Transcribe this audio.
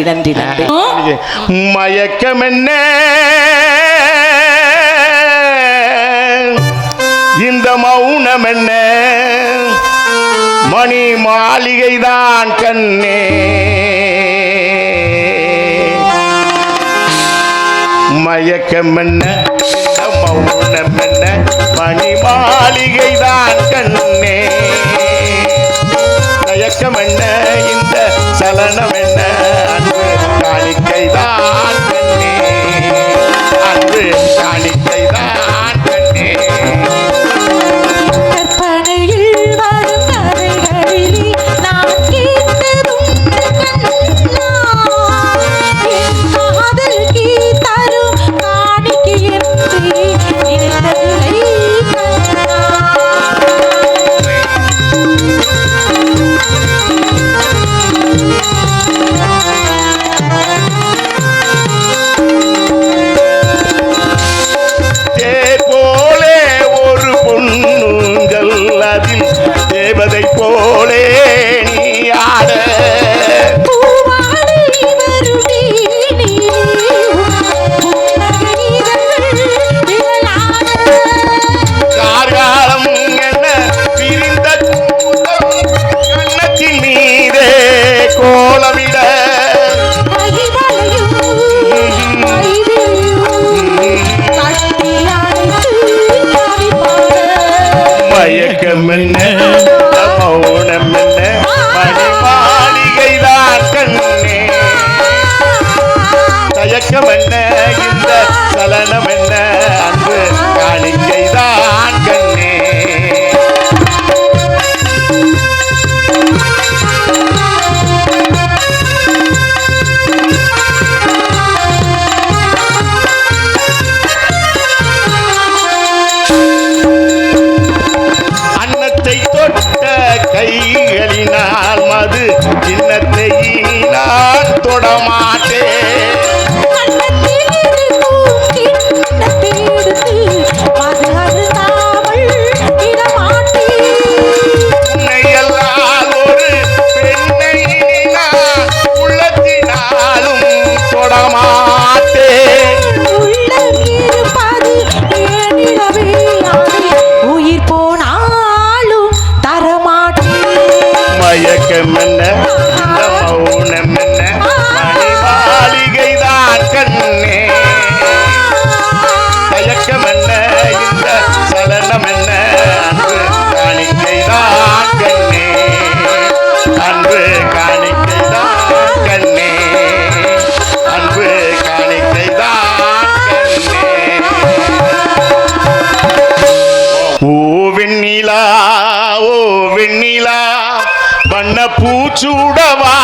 திடந்திடந்து மயக்கம் என்ன இந்த மௌனம் என்ன மணி மாளிகைதான் கண்ணே. மயக்கம் என்ன மௌனம் என்ன மணி மாளிகைதான் கண்ணே. மயக்கம் என்ன இந்த சலனம் என்ன Spider. చూడవా